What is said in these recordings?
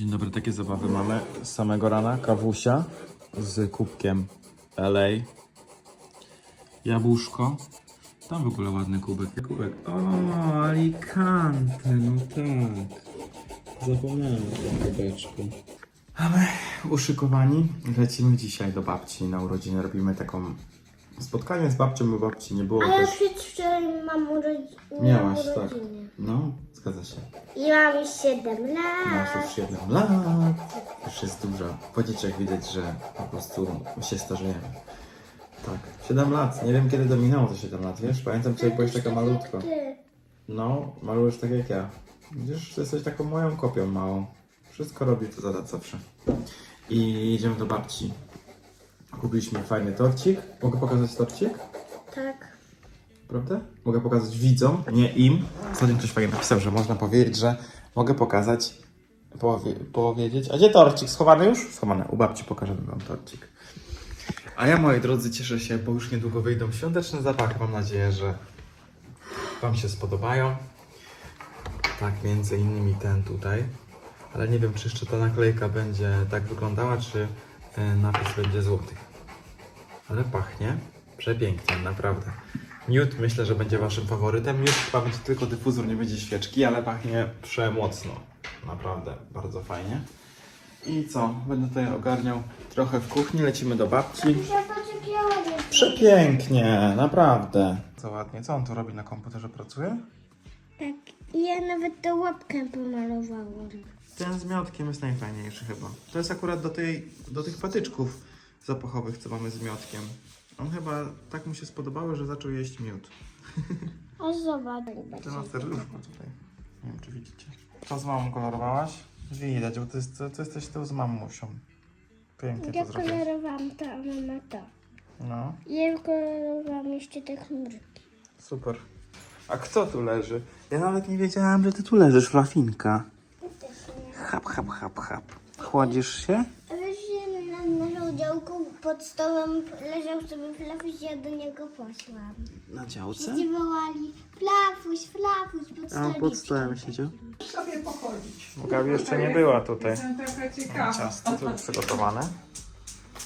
Dzień dobry, takie zabawy mamy z samego rana. Kawusia z kubkiem LA. Jabłuszko. Tam w ogóle ładny kubek. Kubek. O, Alicante, no tak. Zapomniałem o tym kubeczku. Ale uszykowani. Lecimy dzisiaj do babci na urodziny. Robimy taką spotkanie z babcią, bo babci nie było A ja też. przedwczoraj mam urodziny. Miałaś, tak. No, zgadza się. I mam 7 Masz lat. już 7 lat, już jest duża. Po dzieciach widać, że po prostu się starzejemy. Tak, 7 lat. Nie wiem kiedy to minęło to 7 lat, wiesz? Pamiętam cię, jak byłeś taka malutko. Ty. No, malujesz tak jak ja. Widzisz, ty jesteś taką moją kopią małą. Wszystko robi to za zawsze. I jedziemy do babci. Kupiliśmy fajny torcik. Mogę pokazać torcik? Tak. Prawda? Mogę pokazać widzom, nie im. Ostatnio ktoś fajnie napisał, że można powiedzieć, że mogę pokazać, powie, powiedzieć. A gdzie torcik? Schowany już? Schowany. U babci pokażemy wam torcik. A ja, moi drodzy, cieszę się, bo już niedługo wyjdą świąteczne zapachy. Mam nadzieję, że wam się spodobają. Tak, między innymi ten tutaj. Ale nie wiem, czy jeszcze ta naklejka będzie tak wyglądała, czy e, napis będzie złoty. Ale pachnie przepięknie, naprawdę. Miód myślę, że będzie waszym faworytem. Miód chyba będzie tylko dyfuzor, nie będzie świeczki, ale pachnie przemocno. Naprawdę, bardzo fajnie. I co? Będę tutaj ogarniał trochę w kuchni, lecimy do babci. Przepięknie, naprawdę. Co ładnie, co on tu robi na komputerze? Pracuje? Tak. I ja nawet tą łapkę pomalowałam. Ten z miotkiem jest najfajniejszy chyba. To jest akurat do, tej, do tych patyczków zapachowych, co mamy z miotkiem. On chyba tak mu się spodobały, że zaczął jeść miód. A zobacz. To na serduszku tutaj. Nie wiem, czy widzicie. Co z mamą kolorowałaś? Widać, bo to, jest, to, to jesteś tu z mamusią. Pięknie Ja to zrobiłaś. kolorowałam to, a mama to. No, Ja kolorowałam jeszcze te chmurki. super. A kto tu leży? Ja nawet nie wiedziałam, że ty tu leżysz, Flafinka. Hap, hap, hap, hap. Chłodzisz się? A wiesz, że na naszą działku pod stołem leżał sobie flafuś, ja do niego poszłam. Na działce? Wszyscy wołali flafuś, flafuś pod A stoliczkiem. pod stołem siedział? sobie pochodzić. Bo Gabi jeszcze nie była tutaj. Jestem taka ciekawa. Ciasto tu przygotowane.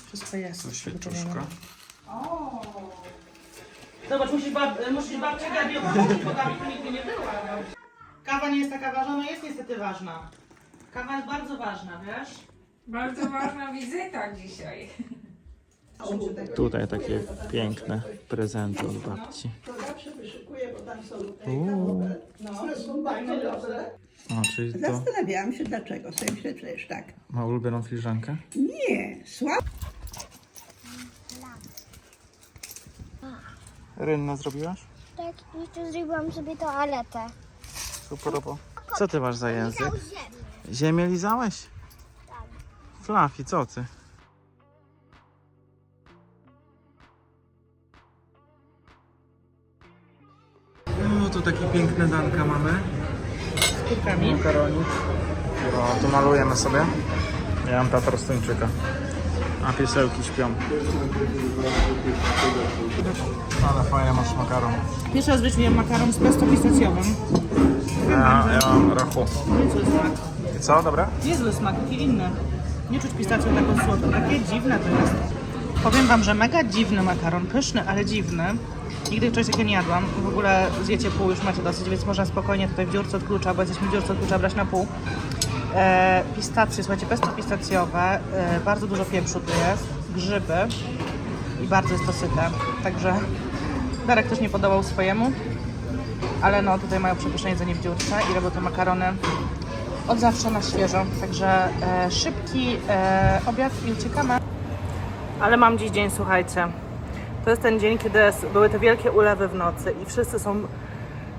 Wszystko jest. Świeczuszko. Zobacz, musisz, bab, musisz babcię Gabi opowiedzieć, bo Gabi tu nigdy nie była. Kawa nie jest taka ważna, no jest niestety ważna. Kawa jest bardzo ważna, wiesz? Bardzo ważna wizyta dzisiaj. Tutaj takie piękne prezenty od babci. Uuu. O, czyli to Zastanawiałam się dlaczego. Sobie myślę przecież tak. ma ulubioną filiżankę? Nie, słabo. Rynna zrobiłaś? Tak, jeszcze zrobiłam sobie toaletę. Super, bo... Co ty masz za język? Ziemię lizałeś? Flafi, co ty? Takie piękne danka mamy. Z kurkami. Makaronik. O, tu malujemy sobie. Ja mam tata rostuńczyka. A piesełki śpią. Ale fajnie masz makaron. Pierwszy raz w życiu jem makaron z pesto pistacjowym. Ja, ja mam rachu. Niezły smak. I co, dobra? Niezły smak, taki inny. Nie czuć pistacją taką słodką. Takie dziwne to jest. Powiem wam, że mega dziwny makaron. Pyszny, ale dziwny. Nigdy czegoś takiego nie jadłam. W ogóle zjecie pół, już macie dosyć, więc można spokojnie tutaj w dziurce od klucza, bo jesteśmy w dziurce od klucza, brać na pół. E, pistacje, słuchajcie, pesto pistacjowe, e, bardzo dużo pieprzu tu jest, grzyby i bardzo jest to syte. Także Darek też nie podobał swojemu, ale no tutaj mają przepyszne jedzenie w dziurce i robią te makarony od zawsze na świeżo. Także e, szybki e, obiad i uciekamy. Ale mam dziś dzień, słuchajcie. To jest ten dzień, kiedy były te wielkie ulewy w nocy i wszyscy są.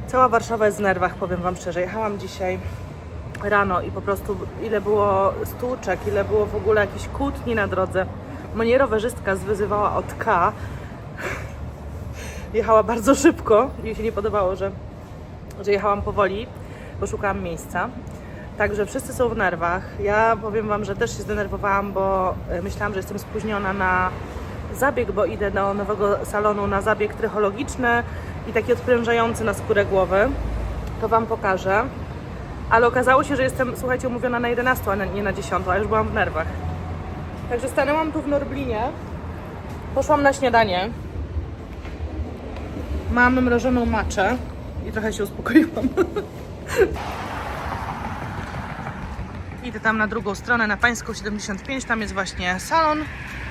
Cała Warszawa jest w nerwach, powiem Wam szczerze. Jechałam dzisiaj rano i po prostu ile było stłuczek, ile było w ogóle jakichś kłótni na drodze. Mnie rowerzystka zwyzywała od K. Jechała bardzo szybko mi się nie podobało, że, że jechałam powoli, bo szukałam miejsca. Także wszyscy są w nerwach. Ja powiem Wam, że też się zdenerwowałam, bo e, myślałam, że jestem spóźniona na zabieg, bo idę do nowego salonu na zabieg trychologiczny i taki odprężający na skórę głowy. To Wam pokażę. Ale okazało się, że jestem, słuchajcie, umówiona na 11, a nie na 10, a już byłam w nerwach. Także stanęłam tu w Norblinie, poszłam na śniadanie. Mam mrożoną maczę i trochę się uspokoiłam. Idę tam na drugą stronę, na Pańską 75, tam jest właśnie salon,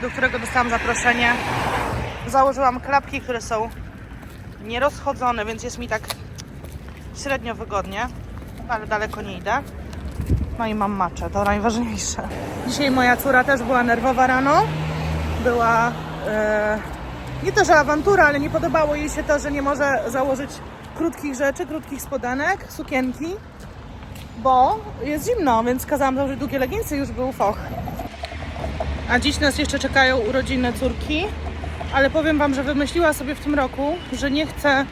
do którego dostałam zaproszenie. Założyłam klapki, które są nierozchodzone, więc jest mi tak średnio wygodnie, ale daleko nie idę. No i mam maczę, to najważniejsze. Dzisiaj moja córa też była nerwowa rano. Była e, nie to, że awantura, ale nie podobało jej się to, że nie może założyć krótkich rzeczy, krótkich spodanek, sukienki, bo jest zimno, więc kazałam założyć długie leginsy, już był foch. A dziś nas jeszcze czekają urodziny córki, ale powiem Wam, że wymyśliła sobie w tym roku, że nie chce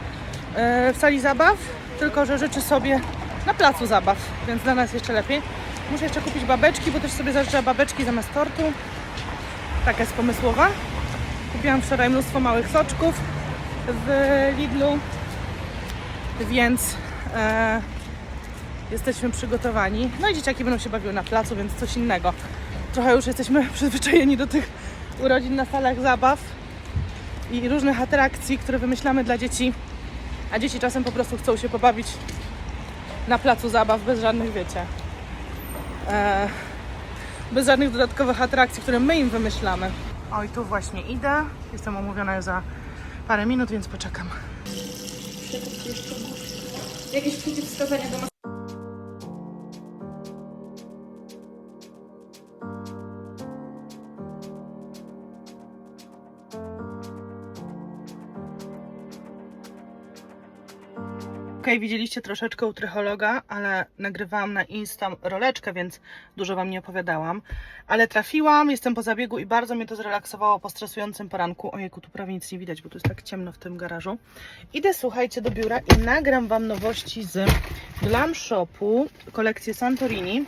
e, w sali zabaw, tylko że życzy sobie na placu zabaw, więc dla nas jeszcze lepiej. Muszę jeszcze kupić babeczki, bo też sobie zażyczyła babeczki zamiast tortu. Taka jest pomysłowa. Kupiłam wczoraj mnóstwo małych soczków w Lidlu, więc e, jesteśmy przygotowani. No i dzieciaki będą się bawiły na placu, więc coś innego. Trochę już jesteśmy przyzwyczajeni do tych urodzin na salach zabaw i różnych atrakcji, które wymyślamy dla dzieci, a dzieci czasem po prostu chcą się pobawić na placu zabaw bez żadnych, wiecie, e, bez żadnych dodatkowych atrakcji, które my im wymyślamy. Oj, tu właśnie idę. Jestem umówiona już za parę minut, więc poczekam. Jakieś przeciwwskazania do Okej, widzieliście troszeczkę u trychologa, ale nagrywałam na Insta roleczkę, więc dużo Wam nie opowiadałam. Ale trafiłam, jestem po zabiegu i bardzo mnie to zrelaksowało po stresującym poranku. Ojejku, tu prawie nic nie widać, bo tu jest tak ciemno w tym garażu. Idę, słuchajcie, do biura i nagram Wam nowości z Glam Shopu, kolekcję Santorini.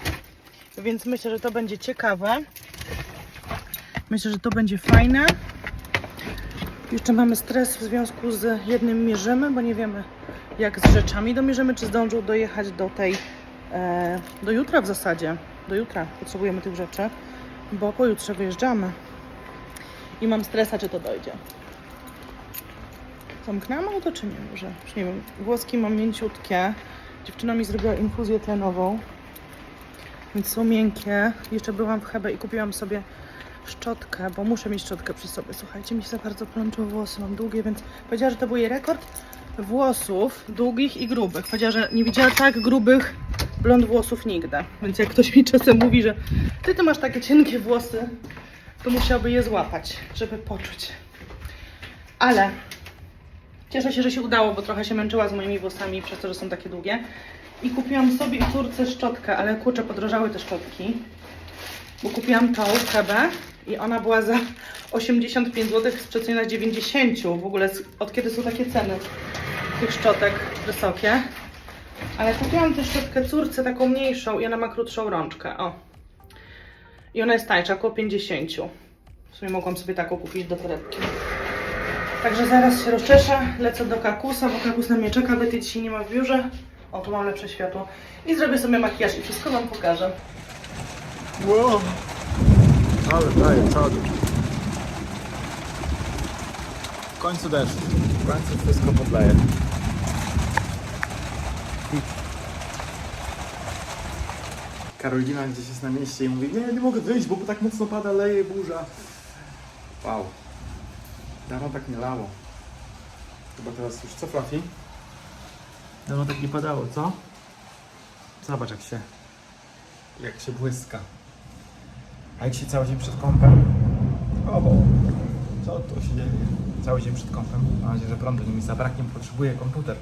Więc myślę, że to będzie ciekawe. Myślę, że to będzie fajne. Jeszcze mamy stres w związku z jednym mierzymy, bo nie wiemy jak z rzeczami domierzymy, czy zdążą dojechać do tej, e, do jutra w zasadzie. Do jutra potrzebujemy tych rzeczy, bo pojutrze wyjeżdżamy. I mam stresa, czy to dojdzie. Zamknęłam auto, czy nie? Może, już nie wiem. Włoski mam mięciutkie. Dziewczyna mi zrobiła infuzję tlenową, więc są miękkie. Jeszcze byłam w Hebe i kupiłam sobie szczotkę, bo muszę mieć szczotkę przy sobie. Słuchajcie, mi się za bardzo plączą włosy, mam długie, więc powiedziała, że to był jej rekord włosów długich i grubych. Powiedziała, że nie widziała tak grubych blond włosów nigdy. Więc jak ktoś mi czasem mówi, że ty, ty masz takie cienkie włosy, to musiałby je złapać, żeby poczuć. Ale cieszę się, że się udało, bo trochę się męczyła z moimi włosami przez to, że są takie długie. I kupiłam sobie i córce szczotkę, ale kurczę, podrożały te szczotki. Bo kupiłam tą Hebę i ona była za 85 zł z przeceny 90. W ogóle od kiedy są takie ceny tych szczotek wysokie. Ale kupiłam tę szczotkę córce taką mniejszą i ona ma krótszą rączkę. O. I ona jest tańsza, około 50. W sumie mogłam sobie taką kupić do torebki. Także zaraz się rozczeszę, lecę do Kakusa, bo Kakus na mnie czeka, Betty dzisiaj nie ma w biurze. O, tu mam lepsze światło. I zrobię sobie makijaż i wszystko Wam pokażę. Wow. Ale daje czadu. W końcu deszcz. W końcu wszystko podleje. Karolina gdzieś jest na mieście i mówi, nie, nie mogę wyjść, bo tak mocno pada, leje burza. Wow. Dawno tak nie lało. Chyba teraz już co, Fluffy? Dawno tak nie padało, co? Zobacz jak się, jak się błyska. A jak się cały dzień przed kąpem? O, bo co to się dzieje? Cały dzień przed kąpem. Mam nadzieję, że prądu mi zabraknie, potrzebuję komputer.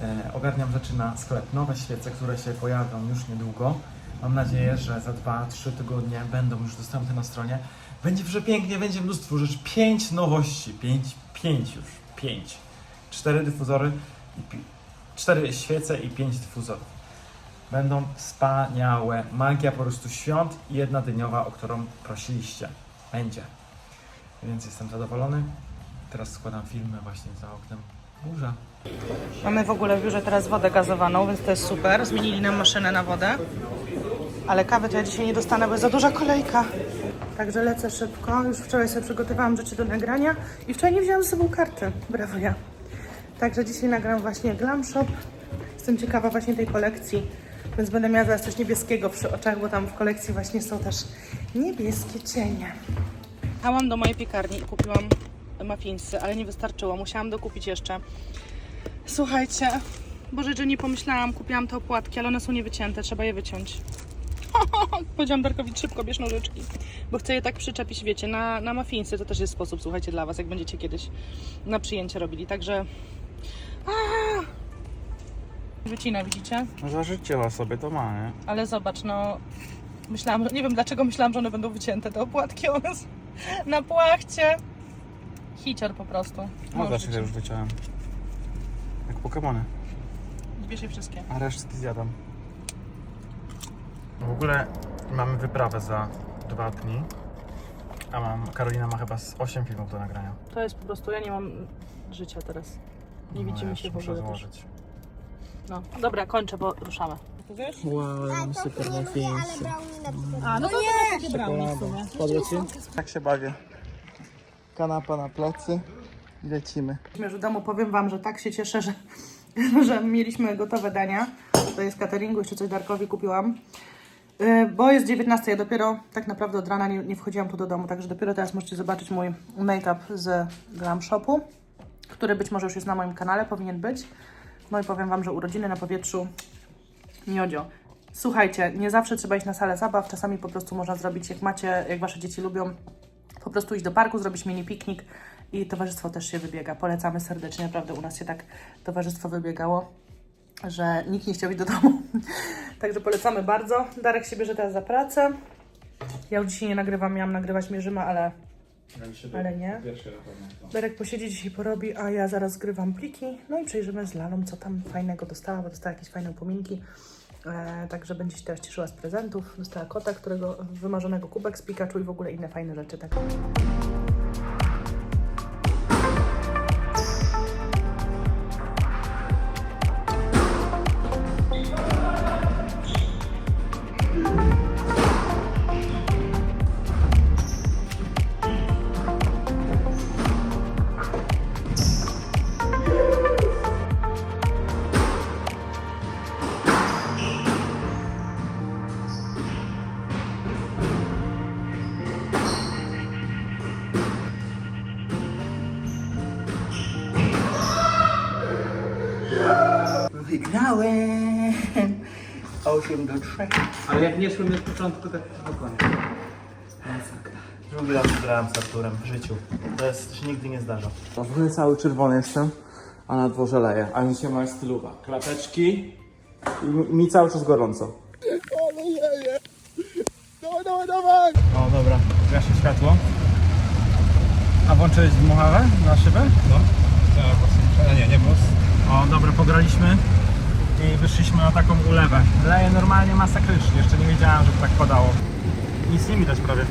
E, ogarniam rzeczy na sklep. Nowe świece, które się pojawią już niedługo. Mam nadzieję, że za 2-3 tygodnie będą już dostępne na stronie. Będzie przepięknie, będzie mnóstwo rzeczy. Pięć nowości. Pięć, pięć już. Pięć. Cztery dyfuzory, i pi- cztery świece i pięć dyfuzorów. Będą wspaniałe. Magia po prostu świąt i jedna dyniowa, o którą prosiliście. Będzie. Więc jestem zadowolony. Teraz składam filmy właśnie za oknem. Burza. Mamy w ogóle w biurze teraz wodę gazowaną, więc to jest super. Zmienili nam maszynę na wodę. Ale kawy to ja dzisiaj nie dostanę, bo jest za duża kolejka. Także lecę szybko. Już wczoraj sobie przygotowałam rzeczy do nagrania i wczoraj nie wzięłam ze sobą karty. Brawo ja. Także dzisiaj nagram właśnie Glam Shop. Jestem ciekawa właśnie tej kolekcji, więc będę miała zaraz coś niebieskiego przy oczach, bo tam w kolekcji właśnie są też niebieskie cienie. Jechałam do mojej piekarni i kupiłam muffinsy, ale nie wystarczyło. Musiałam dokupić jeszcze. Słuchajcie, Boże, że nie pomyślałam, kupiłam te opłatki, ale one są niewycięte, trzeba je wyciąć. Powiedziałam Darkowi szybko, bierz nożyczki, bo chcę je tak przyczepić, wiecie, na, na muffinsy. To też jest sposób, słuchajcie, dla Was, jak będziecie kiedyś na przyjęcie robili. Także... Aaa! Wycina, widzicie? No zażyczyła sobie, to ma, nie? Ale zobacz, no... Myślałam, że... Nie wiem dlaczego myślałam, że one będą wycięte, te opłatki. One na płachcie. Hicior po prostu. No zawsze wyciął. już wyciąłem. Jak Pokemony. Bierz je wszystkie. A resztki zjadam. W ogóle mamy wyprawę za dwa dni. A mam, Karolina ma chyba z 8 filmów do nagrania. To jest po prostu, ja nie mam życia teraz. Nie No, widzimy ja się w muszę ogóle też. złożyć. No, dobra, kończę, bo ruszamy. Wow, A, to nie lubię, ale brownie na przykład. A, no to nie, takie brownie w sumie. Tak się bawię. Kanapa na plecy i lecimy. Już w domu, powiem Wam, że tak się cieszę, że, że mieliśmy gotowe dania. To jest cateringu, jeszcze coś Darkowi kupiłam. Yy, Bo jest 19, ja dopiero tak naprawdę od rana nie, nie wchodziłam tu do domu, także dopiero teraz możecie zobaczyć mój make-up z Glam Shopu, który być może już jest na moim kanale, powinien być. No i powiem Wam, że urodziny na powietrzu miodzio. Słuchajcie, nie zawsze trzeba iść na salę zabaw, czasami po prostu można zrobić, jak macie, jak Wasze dzieci lubią, po prostu iść do parku, zrobić mini piknik i towarzystwo też się wybiega. Polecamy serdecznie, naprawdę u nas się tak towarzystwo wybiegało, że nikt nie chciał iść do domu. Także polecamy bardzo. Darek się bierze teraz za pracę. Ja już dzisiaj nie nagrywam, miałam nagrywać Mierzyma, ale, ale nie. Darek posiedzi dzisiaj porobi, a ja zaraz zgrywam pliki. No i przejrzymy z Lalą, co tam fajnego dostała, bo dostała jakieś fajne upominki. E, także będzie się teraz cieszyła z prezentów. Dostała kota, którego wymarzonego kubek z Pikachu i w ogóle inne fajne rzeczy. Tak. Wygrałem! 8 do 3. Ale jak nie szłem od początku, tak do końca. Masakra. Drugi raz grałem z Arturem w życiu. To, jest, to się nigdy nie zdarza. W ogóle cały czerwony jestem, a na dworze leje. A mi się ma stylowa. Klapeczki i mi, cały czas gorąco. O dobra, zgaszę światło. A włączyłeś dmuchawę na szybę? No. A nie, nie włos. O dobra, pograliśmy i wyszliśmy na taką ulewę. Leje normalnie masakrycznie, jeszcze nie wiedziałem, że tak padało. Nic nie widać prawie.